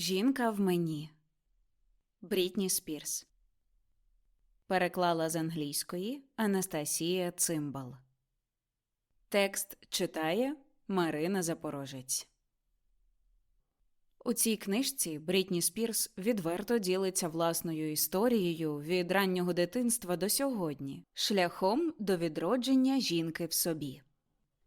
Жінка в мені. Брітні Спірс. Переклала з англійської Анастасія Цимбал. Текст читає Марина Запорожець. У цій книжці Брітні Спірс відверто ділиться власною історією від раннього дитинства до сьогодні, шляхом до відродження жінки в собі.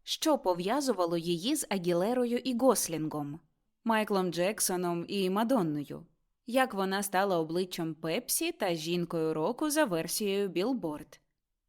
Що пов'язувало її з Агілерою і Гослінгом, Майклом Джексоном і Мадонною, як вона стала обличчям Пепсі та жінкою року за версією Білборд,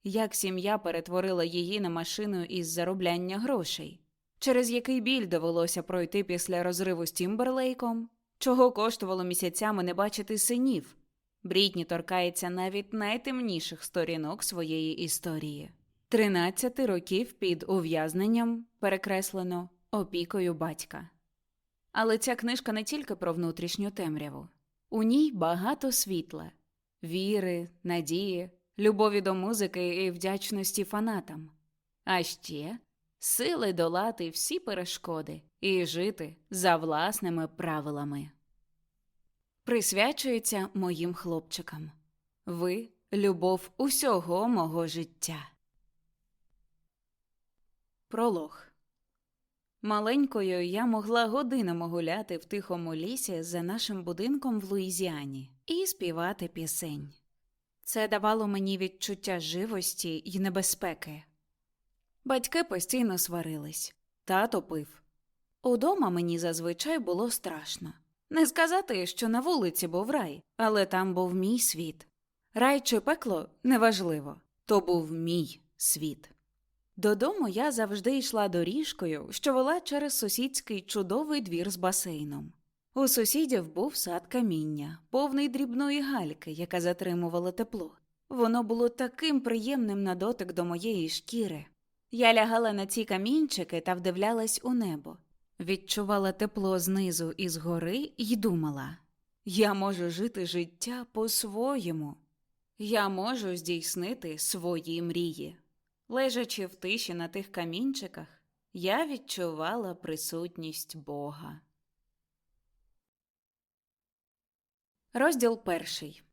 як сім'я перетворила її на машину із заробляння грошей, через який біль довелося пройти після розриву з Тімберлейком, чого коштувало місяцями не бачити синів. Брітні торкається навіть найтемніших сторінок своєї історії. 13 років під ув'язненням перекреслено опікою батька. Але ця книжка не тільки про внутрішню темряву. У ній багато світла, віри, надії, любові до музики і вдячності фанатам, а ще сили долати всі перешкоди і жити за власними правилами. Присвячується моїм хлопчикам. Ви любов усього мого життя. Пролог Маленькою я могла годинами гуляти в тихому лісі за нашим будинком в Луїзіані і співати пісень. Це давало мені відчуття живості й небезпеки. Батьки постійно сварились, тато пив. Удома мені зазвичай було страшно. Не сказати, що на вулиці був рай, але там був мій світ. Рай чи пекло неважливо, то був мій світ. Додому я завжди йшла доріжкою, що вела через сусідський чудовий двір з басейном. У сусідів був сад каміння, повний дрібної гальки, яка затримувала тепло. Воно було таким приємним на дотик до моєї шкіри. Я лягала на ці камінчики та вдивлялась у небо, відчувала тепло знизу і згори і думала: я можу жити життя по-своєму, я можу здійснити свої мрії. Лежачи в тиші на тих камінчиках, я відчувала присутність Бога. Розділ перший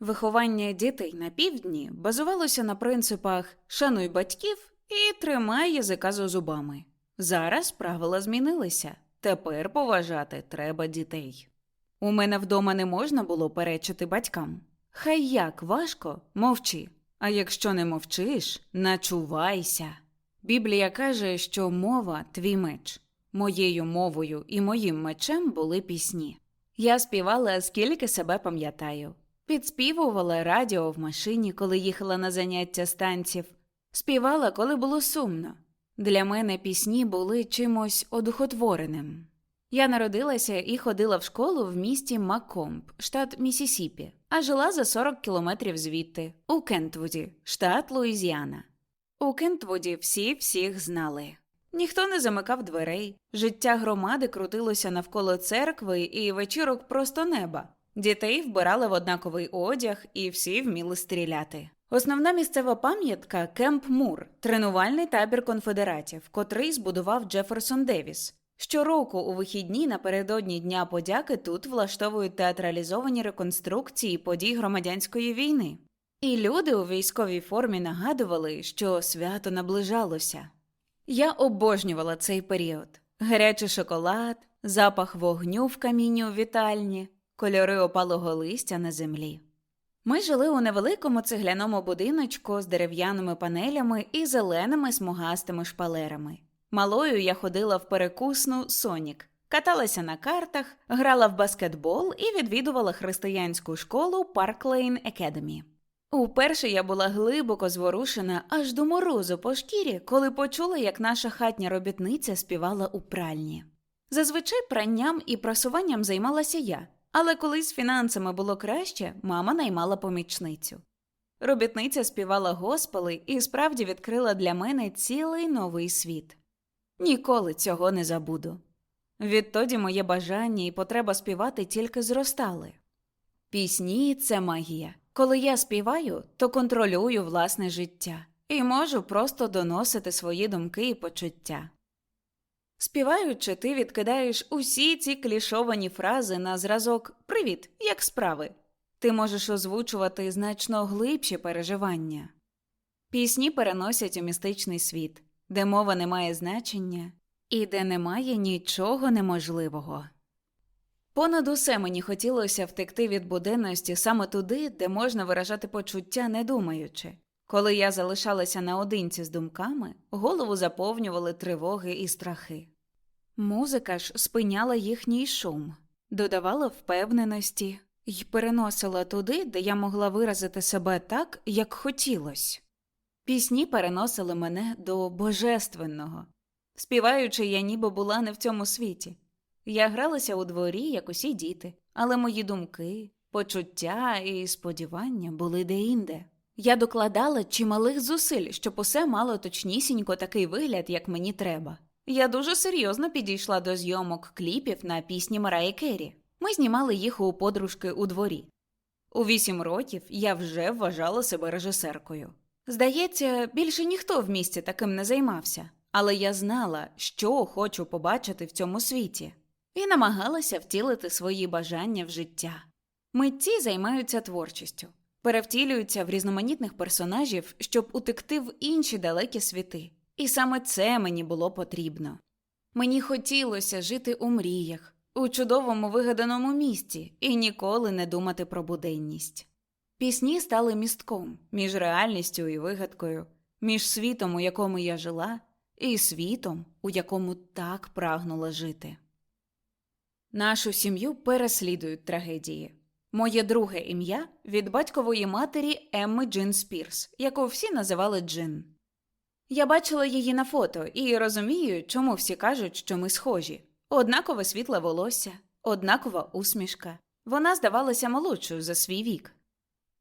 Виховання дітей на півдні базувалося на принципах шануй батьків і тримай язика за зубами. Зараз правила змінилися. Тепер поважати треба дітей. У мене вдома не можна було перечити батькам. Хай як важко, мовчи. А якщо не мовчиш, начувайся. Біблія каже, що мова твій меч. Моєю мовою і моїм мечем були пісні. Я співала, скільки себе пам'ятаю, підспівувала радіо в машині, коли їхала на заняття станців, співала, коли було сумно. Для мене пісні були чимось одухотвореним. Я народилася і ходила в школу в місті Макомб, штат Місісіпі, а жила за 40 кілометрів звідти, у Кентвуді, штат Луїзіана. У Кентвуді всі всіх знали. Ніхто не замикав дверей, життя громади крутилося навколо церкви і вечірок просто неба. Дітей вбирали в однаковий одяг, і всі вміли стріляти. Основна місцева пам'ятка Кемп Мур, тренувальний табір конфедератів, котрий збудував Джеферсон Девіс. Щороку у вихідні напередодні Дня подяки тут влаштовують театралізовані реконструкції подій громадянської війни. І люди у військовій формі нагадували, що свято наближалося. Я обожнювала цей період: гарячий шоколад, запах вогню в камінні у вітальні, кольори опалого листя на землі. Ми жили у невеликому цегляному будиночку з дерев'яними панелями і зеленими смугастими шпалерами. Малою я ходила в перекусну Сонік, каталася на картах, грала в баскетбол і відвідувала християнську школу Парклейн Екедемі. Уперше я була глибоко зворушена аж до морозу по шкірі, коли почула, як наша хатня робітниця співала у пральні. Зазвичай пранням і прасуванням займалася я, але коли з фінансами було краще, мама наймала помічницю. Робітниця співала госпели і справді відкрила для мене цілий новий світ. Ніколи цього не забуду. Відтоді моє бажання і потреба співати тільки зростали. Пісні це магія. Коли я співаю, то контролюю власне життя і можу просто доносити свої думки і почуття. Співаючи, ти відкидаєш усі ці клішовані фрази на зразок Привіт, як справи. Ти можеш озвучувати значно глибші переживання. Пісні переносять у містичний світ, де мова не має значення і де немає нічого неможливого. Понад усе мені хотілося втекти від буденності саме туди, де можна виражати почуття, не думаючи. Коли я залишалася наодинці з думками, голову заповнювали тривоги і страхи. Музика ж спиняла їхній шум, додавала впевненості й переносила туди, де я могла виразити себе так, як хотілося. Пісні переносили мене до божественного. Співаючи, я ніби була не в цьому світі. Я гралася у дворі, як усі діти, але мої думки, почуття і сподівання були деінде. Я докладала чималих зусиль, щоб усе мало точнісінько такий вигляд, як мені треба. Я дуже серйозно підійшла до зйомок кліпів на пісні Мараї Керрі. Ми знімали їх у подружки у дворі. У вісім років я вже вважала себе режисеркою. Здається, більше ніхто в місті таким не займався, але я знала, що хочу побачити в цьому світі, і намагалася втілити свої бажання в життя. Митці займаються творчістю, перевтілюються в різноманітних персонажів, щоб утекти в інші далекі світи. І саме це мені було потрібно. Мені хотілося жити у мріях, у чудовому вигаданому місті і ніколи не думати про буденність. Пісні стали містком між реальністю і вигадкою, між світом, у якому я жила, і світом, у якому так прагнула жити. Нашу сім'ю переслідують трагедії. Моє друге ім'я від батькової матері Емми Джин Спірс, яку всі називали Джин. Я бачила її на фото і розумію, чому всі кажуть, що ми схожі. Однакове світле волосся, однакова усмішка. Вона здавалася молодшою за свій вік.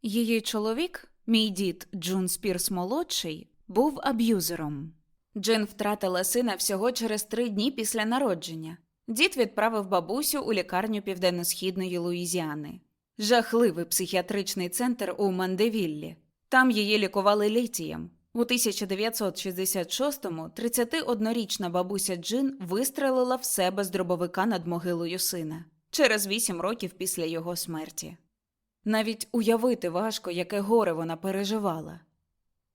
Її чоловік, мій дід Джун Спірс молодший, був аб'юзером. Джин втратила сина всього через три дні після народження. Дід відправив бабусю у лікарню південно-східної Луїзіани. Жахливий психіатричний центр у Мандевіллі. Там її лікували літієм. У 1966-му 31-річна бабуся Джин вистрелила в себе з дробовика над могилою сина через вісім років після його смерті. Навіть уявити важко, яке горе вона переживала.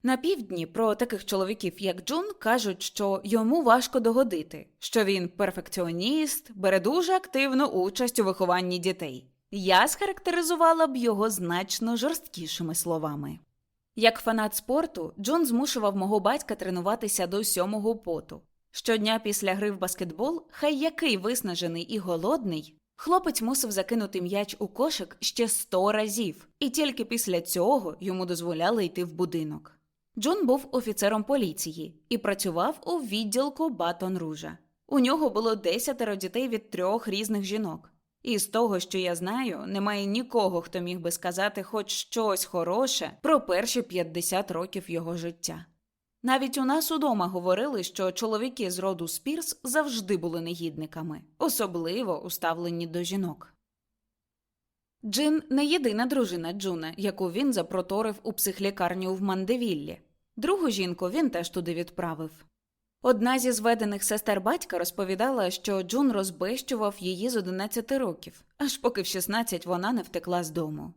На півдні про таких чоловіків, як Джун, кажуть, що йому важко догодити, що він перфекціоніст, бере дуже активну участь у вихованні дітей. Я схарактеризувала б його значно жорсткішими словами. Як фанат спорту, Джон змушував мого батька тренуватися до сьомого поту. Щодня після гри в баскетбол, хай який виснажений і голодний, хлопець мусив закинути м'яч у кошик ще сто разів, і тільки після цього йому дозволяли йти в будинок. Джон був офіцером поліції і працював у відділку Батон Ружа. У нього було десятеро дітей від трьох різних жінок. І з того, що я знаю, немає нікого, хто міг би сказати хоч щось хороше про перші 50 років його життя. Навіть у нас удома говорили, що чоловіки з роду Спірс завжди були негідниками, особливо уставлені до жінок. Джин не єдина дружина Джуна, яку він запроторив у психлікарню в Мандевіллі. Другу жінку він теж туди відправив. Одна зі зведених сестер батька розповідала, що Джун розбещував її з 11 років, аж поки в 16 вона не втекла з дому.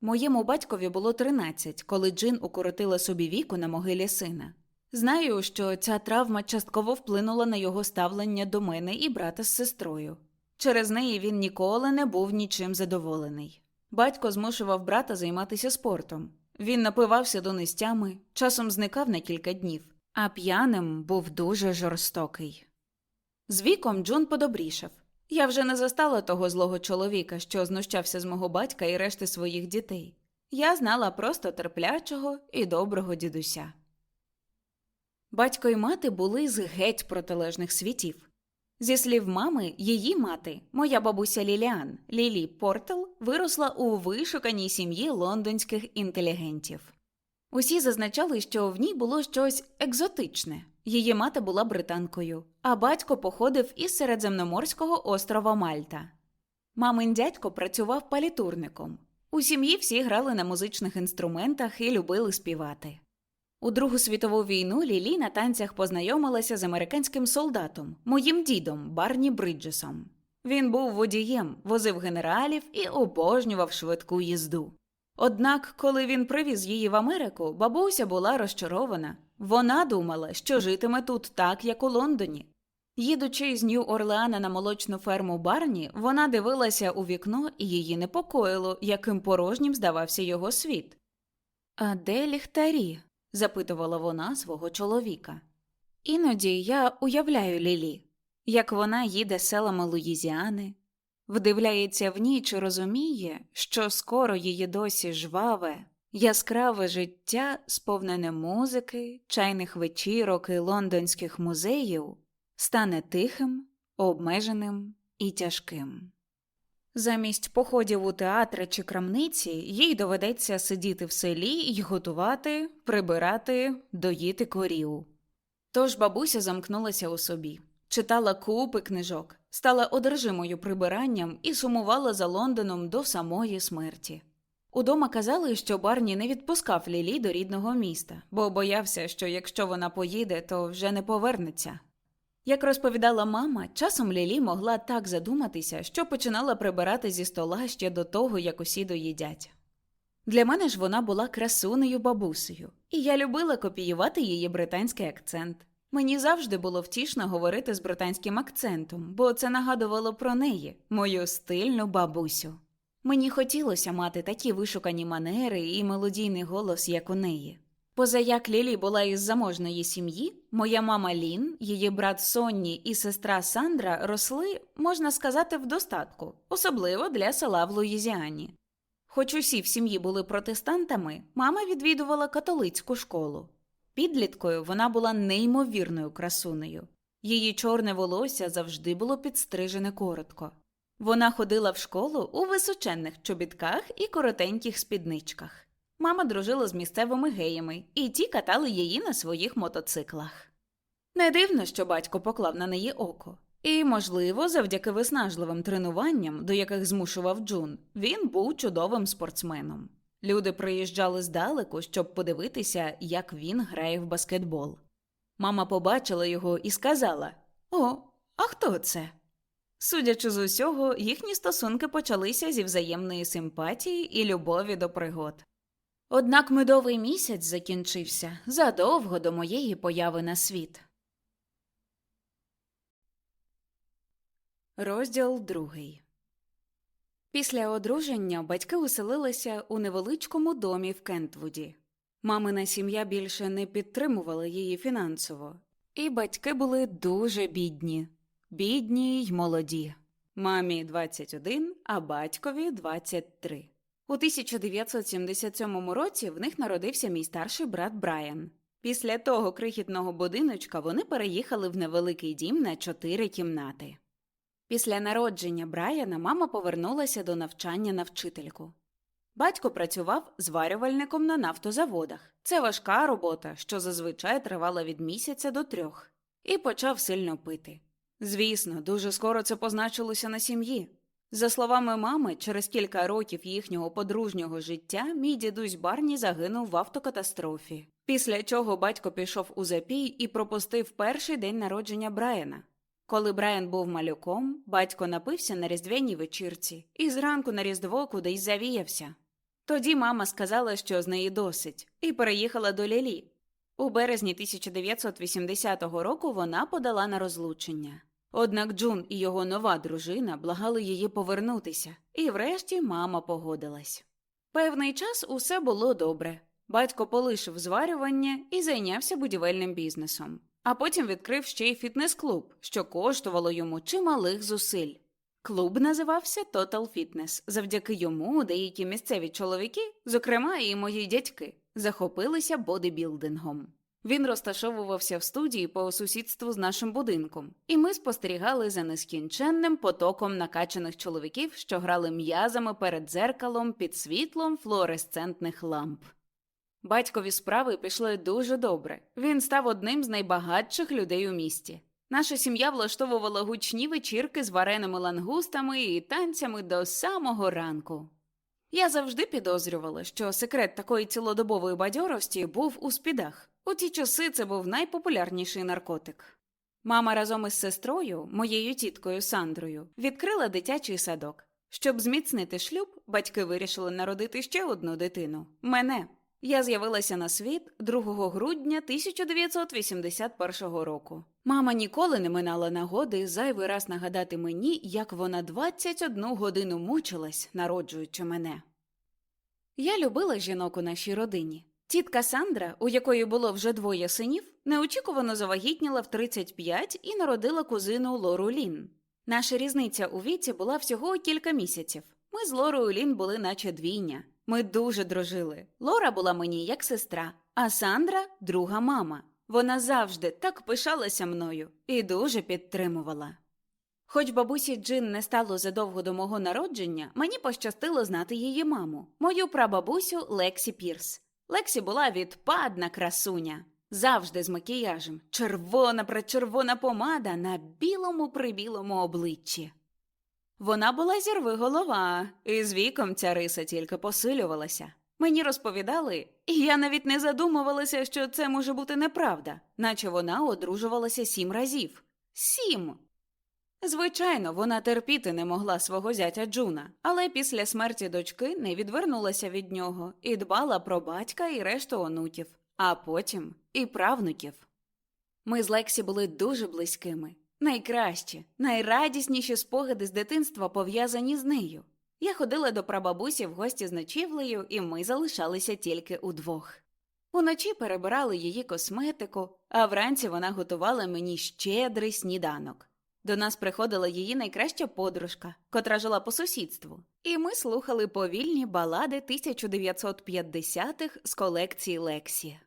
Моєму батькові було 13, коли Джин укоротила собі віку на могилі сина. Знаю, що ця травма частково вплинула на його ставлення до мене і брата з сестрою. Через неї він ніколи не був нічим задоволений. Батько змушував брата займатися спортом. Він напивався донестями, часом зникав на кілька днів а п'яним був дуже жорстокий. З віком Джун подобрішав. Я вже не застала того злого чоловіка, що знущався з мого батька і решти своїх дітей. Я знала просто терплячого і доброго дідуся. Батько і мати були з геть протилежних світів. Зі слів мами, її мати, моя бабуся Ліліан Лілі Портел, виросла у вишуканій сім'ї лондонських інтелігентів. Усі зазначали, що в ній було щось екзотичне. Її мати була британкою, а батько походив із середземноморського острова Мальта. Мамин дядько працював палітурником. У сім'ї всі грали на музичних інструментах і любили співати. У Другу світову війну Лілі на танцях познайомилася з американським солдатом, моїм дідом Барні Бриджесом. Він був водієм, возив генералів і обожнював швидку їзду. Однак, коли він привіз її в Америку, бабуся була розчарована. Вона думала, що житиме тут так, як у Лондоні. Їдучи з Нью-Орлеана на молочну ферму Барні, вона дивилася у вікно і її непокоїло, яким порожнім здавався його світ. А де ліхтарі? Запитувала вона свого чоловіка. Іноді я уявляю Лілі, як вона їде селами Луїзіани, вдивляється в ніч і розуміє, що скоро її досі жваве, яскраве життя, сповнене музики, чайних вечірок і лондонських музеїв, стане тихим, обмеженим і тяжким. Замість походів у театри чи крамниці їй доведеться сидіти в селі й готувати, прибирати, доїти корів. Тож бабуся замкнулася у собі, читала купи книжок, стала одержимою прибиранням і сумувала за Лондоном до самої смерті. Удома казали, що Барні не відпускав Лілі до рідного міста, бо боявся, що якщо вона поїде, то вже не повернеться. Як розповідала мама, часом Лілі могла так задуматися, що починала прибирати зі стола ще до того, як усі доїдять. Для мене ж вона була красунею бабусею, і я любила копіювати її британський акцент. Мені завжди було втішно говорити з британським акцентом, бо це нагадувало про неї, мою стильну бабусю. Мені хотілося мати такі вишукані манери і мелодійний голос, як у неї. Поза як Лілі була із заможної сім'ї, моя мама Лін, її брат Сонні і сестра Сандра росли, можна сказати, в достатку, особливо для села в Луїзіані. Хоч усі в сім'ї були протестантами, мама відвідувала католицьку школу. Підліткою вона була неймовірною красунею. Її чорне волосся завжди було підстрижене коротко. Вона ходила в школу у височенних чобітках і коротеньких спідничках. Мама дружила з місцевими геями, і ті катали її на своїх мотоциклах. Не дивно, що батько поклав на неї око. І, можливо, завдяки виснажливим тренуванням, до яких змушував Джун, він був чудовим спортсменом. Люди приїжджали здалеку, щоб подивитися, як він грає в баскетбол. Мама побачила його і сказала: О, а хто це? Судячи з усього, їхні стосунки почалися зі взаємної симпатії і любові до пригод. Однак медовий місяць закінчився задовго до моєї появи на світ. Розділ другий. Після одруження батьки оселилися у невеличкому домі в Кентвуді. Мамина сім'я більше не підтримувала її фінансово, і батьки були дуже бідні, бідні й молоді. Мамі 21, а батькові 23. У 1977 році в них народився мій старший брат Брайан. Після того крихітного будиночка вони переїхали в невеликий дім на чотири кімнати. Після народження Брайана мама повернулася до навчання на вчительку. Батько працював зварювальником на нафтозаводах. Це важка робота, що зазвичай тривала від місяця до трьох, і почав сильно пити. Звісно, дуже скоро це позначилося на сім'ї. За словами мами, через кілька років їхнього подружнього життя мій дідусь Барні загинув в автокатастрофі, після чого батько пішов у запій і пропустив перший день народження Брайана. Коли Брайан був малюком, батько напився на різдвяній вечірці і зранку на різдво кудись завіявся. Тоді мама сказала, що з неї досить, і переїхала до Лілі. У березні 1980 року вона подала на розлучення. Однак Джун і його нова дружина благали її повернутися, і врешті мама погодилась. Певний час усе було добре. Батько полишив зварювання і зайнявся будівельним бізнесом, а потім відкрив ще й фітнес-клуб, що коштувало йому чималих зусиль. Клуб називався Total Fitness. Завдяки йому деякі місцеві чоловіки, зокрема і мої дядьки, захопилися бодибілдингом. Він розташовувався в студії по сусідству з нашим будинком, і ми спостерігали за нескінченним потоком накачаних чоловіків, що грали м'язами перед дзеркалом під світлом флуоресцентних ламп. Батькові справи пішли дуже добре. Він став одним з найбагатших людей у місті. Наша сім'я влаштовувала гучні вечірки з вареними лангустами і танцями до самого ранку. Я завжди підозрювала, що секрет такої цілодобової бадьорості був у спідах. У ті часи це був найпопулярніший наркотик. Мама разом із сестрою, моєю тіткою Сандрою, відкрила дитячий садок. Щоб зміцнити шлюб, батьки вирішили народити ще одну дитину мене. Я з'явилася на світ 2 грудня 1981 року. Мама ніколи не минала нагоди зайвий раз нагадати мені, як вона 21 годину мучилась, народжуючи мене. Я любила жінок у нашій родині. Тітка Сандра, у якої було вже двоє синів, неочікувано завагітніла в 35 і народила кузину Лору Лін. Наша різниця у віці була всього кілька місяців. Ми з Лорою Лін були наче двійня. Ми дуже дружили. Лора була мені як сестра, а Сандра друга мама. Вона завжди так пишалася мною і дуже підтримувала. Хоч бабусі Джин не стало задовго до мого народження, мені пощастило знати її маму, мою прабабусю Лексі Пірс. Лексі була відпадна красуня, завжди з макіяжем, червона причервона помада на білому прибілому обличчі. Вона була зірви голова, і з віком ця риса тільки посилювалася. Мені розповідали, і я навіть не задумувалася, що це може бути неправда, наче вона одружувалася сім разів. Сім! Звичайно, вона терпіти не могла свого зятя Джуна, але після смерті дочки не відвернулася від нього і дбала про батька і решту онуків, а потім і правнуків. Ми з Лексі були дуже близькими. Найкращі, найрадісніші спогади з дитинства пов'язані з нею. Я ходила до прабабусі в гості з ночівлею, і ми залишалися тільки удвох. Уночі перебирали її косметику, а вранці вона готувала мені щедрий сніданок. До нас приходила її найкраща подружка, котра жила по сусідству, і ми слухали повільні балади 1950-х з колекції Лексі.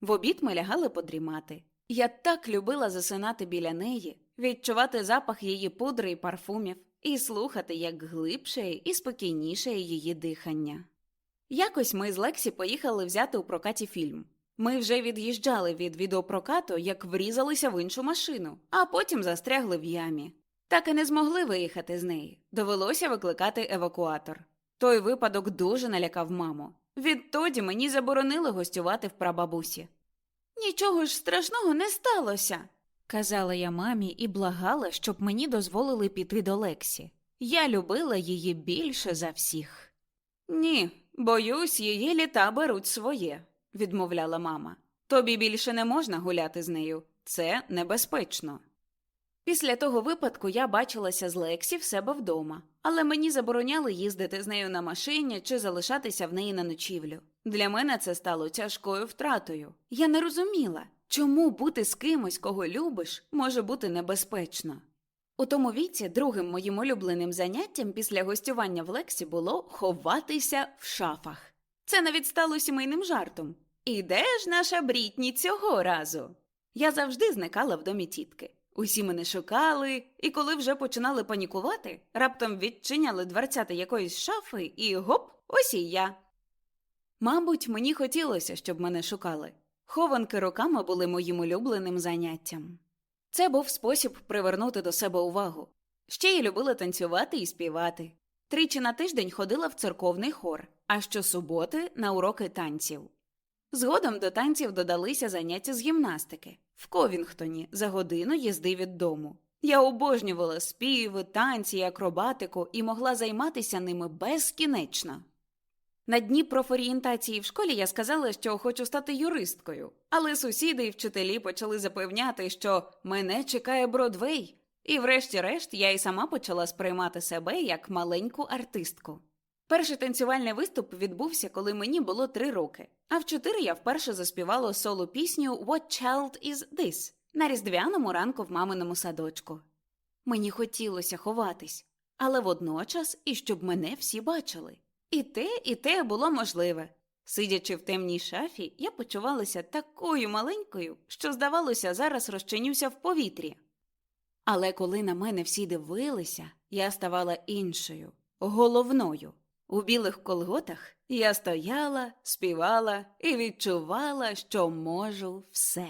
В обід ми лягали подрімати. Я так любила засинати біля неї, відчувати запах її пудри і парфумів, і слухати, як глибше і спокійніше її дихання. Якось ми з Лексі поїхали взяти у прокаті фільм. Ми вже від'їжджали від відеопрокату, як врізалися в іншу машину, а потім застрягли в ямі. Так і не змогли виїхати з неї. Довелося викликати евакуатор. Той випадок дуже налякав маму. Відтоді мені заборонили гостювати в прабабусі. Нічого ж страшного не сталося, казала я мамі і благала, щоб мені дозволили піти до Лексі. Я любила її більше за всіх. Ні, боюсь, її літа беруть своє, відмовляла мама. Тобі більше не можна гуляти з нею. Це небезпечно. Після того випадку я бачилася з Лексі в себе вдома, але мені забороняли їздити з нею на машині чи залишатися в неї на ночівлю. Для мене це стало тяжкою втратою. Я не розуміла, чому бути з кимось, кого любиш, може бути небезпечно. У тому віці другим моїм улюбленим заняттям після гостювання в Лексі було ховатися в шафах. Це навіть стало сімейним жартом. І де ж наша Брітні цього разу? Я завжди зникала в домі тітки. Усі мене шукали, і коли вже починали панікувати, раптом відчиняли дверцята якоїсь шафи, і гоп, ось і я. Мабуть, мені хотілося, щоб мене шукали. Хованки руками були моїм улюбленим заняттям. Це був спосіб привернути до себе увагу. Ще я любила танцювати і співати. Тричі на тиждень ходила в церковний хор, а щосуботи на уроки танців. Згодом до танців додалися заняття з гімнастики в Ковінгтоні за годину їзди від дому. Я обожнювала співи, танці, акробатику і могла займатися ними безкінечно. На дні профорієнтації в школі я сказала, що хочу стати юристкою, але сусіди і вчителі почали запевняти, що мене чекає Бродвей, і, врешті-решт, я й сама почала сприймати себе як маленьку артистку. Перший танцювальний виступ відбувся, коли мені було три роки, а в чотири я вперше заспівала соло пісню «What child is this» на різдвяному ранку в маминому садочку. Мені хотілося ховатись, але водночас і щоб мене всі бачили. І те, і те було можливе. Сидячи в темній шафі, я почувалася такою маленькою, що, здавалося, зараз розчинюся в повітрі. Але коли на мене всі дивилися, я ставала іншою, головною. У білих колготах я стояла, співала і відчувала, що можу все.